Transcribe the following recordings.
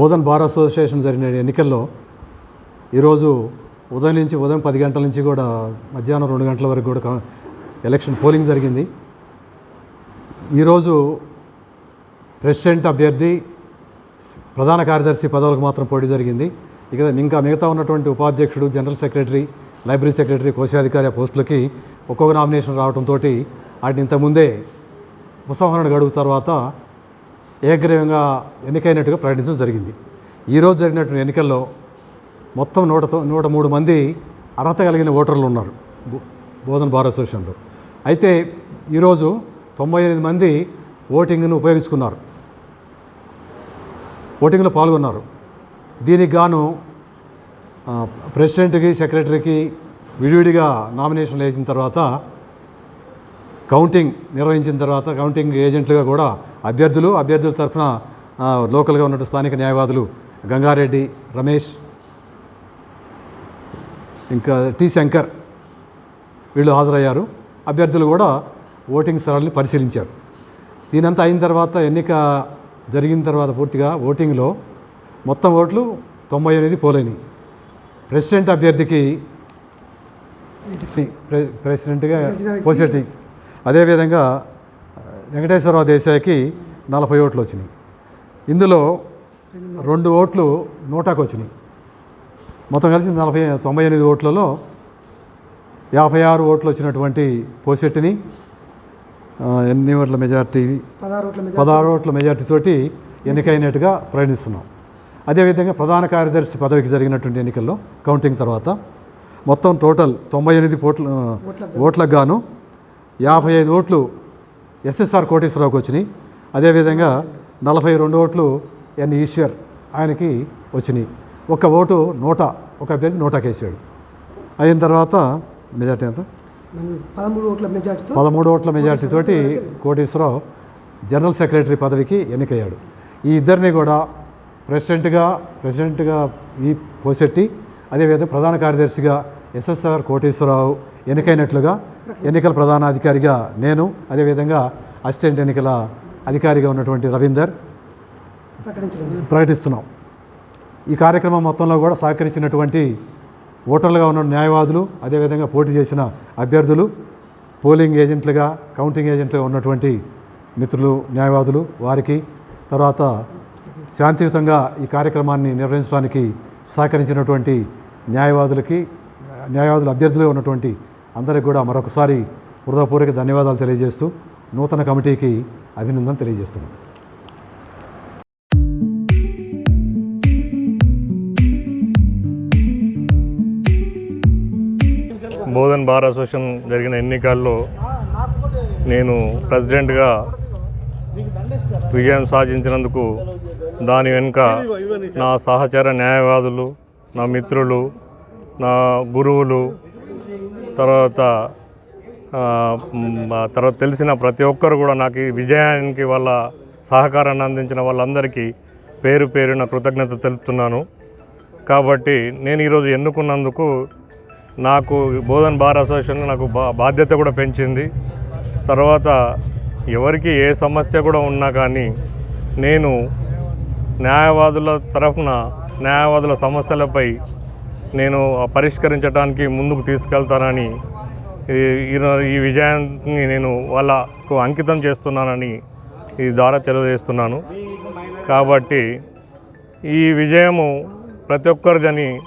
Bodhan bar association జరిగిన ఎన్నికల్లో ఈరోజు ఉదయం నుంచి ఉదయం పది గంటల నుంచి కూడా మధ్యాహ్నం రెండు గంటల వరకు కూడా ఎలక్షన్ పోలింగ్ జరిగింది. ఈరోజు ప్రెసిడెంట్ అభ్యర్థి ప్రధాన కార్యదర్శి పదవులకు మాత్రం పోటీ జరిగింది. ఇక ఇంకా మిగతా ఉన్నటువంటి ఉపాధ్యక్షుడు జనరల్ సెక్రటరీ లైబ్రరీ సెక్రటరీ కోశాధికారి ఆ పోస్టులకి ఒక్కొక్క నామినేషన్ రావడంతో వాటిని ఇంతకుముందే ఉపసంహరణ గడువు తర్వాత ఏకగ్రీవంగా ఎన్నికైనట్టుగా ప్రకటించడం జరిగింది. ఈరోజు జరిగినటువంటి ఎన్నికల్లో మొత్తం నూట నూట మూడు మంది అర్హత కలిగిన ఓటర్లు ఉన్నారు బో- బోధన్ బార్ అసోసియేషన్లో. అయితే ఈరోజు తొంభై ఎనిమిది మంది ఓటింగ్ను ఉపయోగించుకున్నారు. ఓటింగ్లో పాల్గొన్నారు. దీనికి గాను ప్రెసిడెంట్కి సెక్రటరీకి విడివిడిగా నామినేషన్లు వేసిన తర్వాత కౌంటింగ్ నిర్వహించిన తర్వాత కౌంటింగ్ ఏజెంట్లుగా కూడా అభ్యర్థులు అభ్యర్థుల తరఫున లోకల్గా ఉన్నట్టు స్థానిక న్యాయవాదులు గంగారెడ్డి రమేష్ ఇంకా టి శంకర్ వీళ్ళు హాజరయ్యారు. అభ్యర్థులు కూడా ఓటింగ్ స్థలాన్ని పరిశీలించారు. దీనంతా అయిన తర్వాత ఎన్నిక జరిగిన తర్వాత పూర్తిగా ఓటింగ్లో మొత్తం ఓట్లు తొంభై ఎనిమిది పోలేని ప్రెసిడెంట్ అభ్యర్థికి ప్రె- ప్రెసిడెంట్గా పోసేటి అదేవిధంగా వెంకటేశ్వరరావు దేశాయికి నలభై ఓట్లు వచ్చినాయి. ఇందులో రెండు ఓట్లు నోటాకు వచ్చినాయి. మొత్తం కలిసి నలభై తొంభై ఎనిమిది ఓట్లలో యాభై ఆరు ఓట్లు వచ్చినటువంటి పోసెట్టిని ఎన్ని ఓట్ల మెజార్టీ పదహారు ఓట్ల మెజార్టీతోటి ఎన్నికైనట్టుగా ప్రకటిస్తున్నాం అదేవిధంగా ప్రధాన కార్యదర్శి పదవికి జరిగినటువంటి ఎన్నికల్లో కౌంటింగ్ తర్వాత మొత్తం టోటల్ తొంభై ఎనిమిది ఓట్ల ఓట్లకు గాను యాభై ఐదు ఓట్లు ఎస్ఎస్ఆర్ కోటేశ్వరరావుకి వచ్చినాయి. అదేవిధంగా నలభై రెండు ఓట్లు ఎన్ ఈశ్వర్ ఆయనకి వచ్చినాయి. ఒక ఓటు నోటా ఒక అభ్యర్థి నోటాకేసాడు. అయిన తర్వాత మెజార్టీ ఎంత? పదమూడు ఓట్ల మెజార్టీతో పదమూడు ఓట్ల మెజార్టీతోటి కోటేశ్వరరావు జనరల్ సెక్రటరీ పదవికి ఎన్నికయ్యాడు. ఈ ఇద్దరిని కూడా ప్రెసిడెంట్గా ప్రెసిడెంట్గా ఈ పోసెట్టి అదేవిధంగా ప్రధాన కార్యదర్శిగా ఎస్ఎస్ఆర్ కోటేశ్వరరావు ఎన్నికైనట్లుగా ఎన్నికల ప్రధాన అధికారిగా నేను అదేవిధంగా అసిస్టెంట్ ఎన్నికల అధికారిగా ఉన్నటువంటి రవీందర్ ప్రకటిస్తున్నాం. ఈ కార్యక్రమం మొత్తంలో కూడా సహకరించినటువంటి ఓటర్లుగా ఉన్న న్యాయవాదులు అదేవిధంగా పోటీ చేసిన అభ్యర్థులు పోలింగ్ ఏజెంట్లుగా కౌంటింగ్ ఏజెంట్లుగా ఉన్నటువంటి మిత్రులు న్యాయవాదులు వారికి తర్వాత శాంతియుతంగా ఈ కార్యక్రమాన్ని నిర్వహించడానికి సహకరించినటువంటి న్యాయవాదులకి న్యాయవాదుల అభ్యర్థులుగా ఉన్నటువంటి అందరికి కూడా మరొకసారి హృదయపూర్వక ధన్యవాదాలు తెలియజేస్తూ నూతన కమిటీకి అభినందనలు తెలియజేస్తున్నాను బోధన్ బార్ అసోసియేషన్ జరిగిన ఎన్నికల్లో నేను ప్రెసిడెంట్గా విజయం సాధించినందుకు దాని వెనుక నా సహచర న్యాయవాదులు నా మిత్రులు నా గురువులు తర్వాత తర్వాత తెలిసిన ప్రతి ఒక్కరు కూడా నాకు ఈ విజయానికి వాళ్ళ సహకారాన్ని అందించిన వాళ్ళందరికీ పేరు పేరున కృతజ్ఞత తెలుపుతున్నాను. కాబట్టి నేను ఈరోజు ఎన్నుకున్నందుకు నాకు బోధన్ బార్ అసోసియేషన్ నాకు బా బాధ్యత కూడా పెంచింది. తర్వాత ఎవరికి ఏ సమస్య కూడా ఉన్నా కానీ నేను న్యాయవాదుల తరఫున న్యాయవాదుల సమస్యలపై నేను పరిష్కరించడానికి ముందుకు తీసుకెళ్తానని ఈ- ఈ- విజయాన్ని నేను వాళ్ళకు అంకితం చేస్తున్నానని ఈ ద్వారా తెలియజేస్తున్నాను. కాబట్టి ఈ విజయము ప్రతి ఒక్కరిదని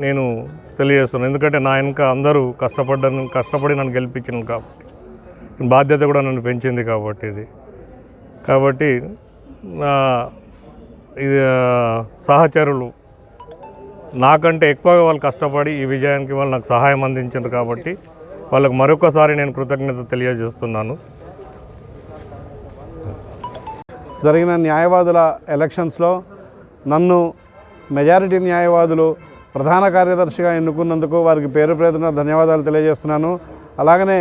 నేను తెలియజేస్తున్నాను. ఎందుకంటే నా వెనుక అందరూ కష్టపడ్డాను కష్టపడి నన్ను గెలిపించిన కాబట్టి బాధ్యత కూడా నన్ను పెంచింది కాబట్టి ఇది. కాబట్టి నా ఇది సహచరులు నాకంటే ఎక్కువగా వాళ్ళు కష్టపడి ఈ విజయానికి వాళ్ళు నాకు సహాయం అందించారు కాబట్టి వాళ్ళకు మరొకసారి నేను కృతజ్ఞత తెలియజేస్తున్నాను. జరిగిన న్యాయవాదుల ఎలక్షన్స్లో నన్ను మెజారిటీ న్యాయవాదులు ప్రధాన కార్యదర్శిగా ఎన్నుకున్నందుకు వారికి పేరు పేరున ధన్యవాదాలు తెలియజేస్తున్నాను. అలాగనే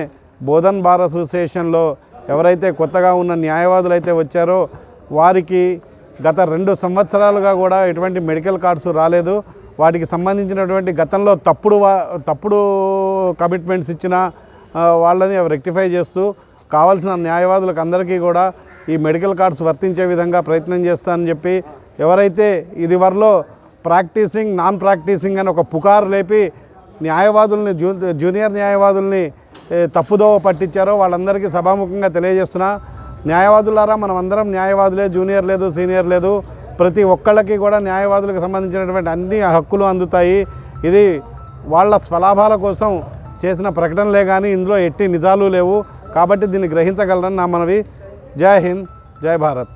బోధన్ బార్ అసోసియేషన్లో ఎవరైతే కొత్తగా ఉన్న న్యాయవాదులు అయితే వచ్చారో వారికి గత రెండు సంవత్సరాలుగా కూడా ఎటువంటి మెడికల్ కార్డ్స్ రాలేదు. వాటికి సంబంధించినటువంటి గతంలో తప్పుడు వా- తప్పుడు కమిట్మెంట్స్ ఇచ్చిన వాళ్ళని రెక్టిఫై చేస్తూ కావాల్సిన న్యాయవాదులకు అందరికీ కూడా ఈ మెడికల్ కార్డ్స్ వర్తించే విధంగా ప్రయత్నం చేస్తానని చెప్పి ఎవరైతే ఇది వరలో ప్రాక్టీసింగ్ నాన్ ప్రాక్టీసింగ్ అని ఒక పుకారు లేపి న్యాయవాదుల్ని జూ జూనియర్ న్యాయవాదుల్ని తప్పుదోవ పట్టించారో వాళ్ళందరికీ సభాముఖంగా తెలియజేస్తున్నా. న్యాయవాదులారా మనం అందరం న్యాయవాదులే జూనియర్ లేదు సీనియర్ లేదు. ప్రతి ఒక్కళ్ళకి కూడా న్యాయవాదులకు సంబంధించినటువంటి అన్ని హక్కులు అందుతాయి. ఇది వాళ్ళ స్వలాభాల కోసం చేసిన ప్రకటనలే కానీ ఇందులో ఎట్టి నిజాలు లేవు. కాబట్టి దీన్ని గ్రహించగలరని నా మనవి. జై హింద్ జై భారత్.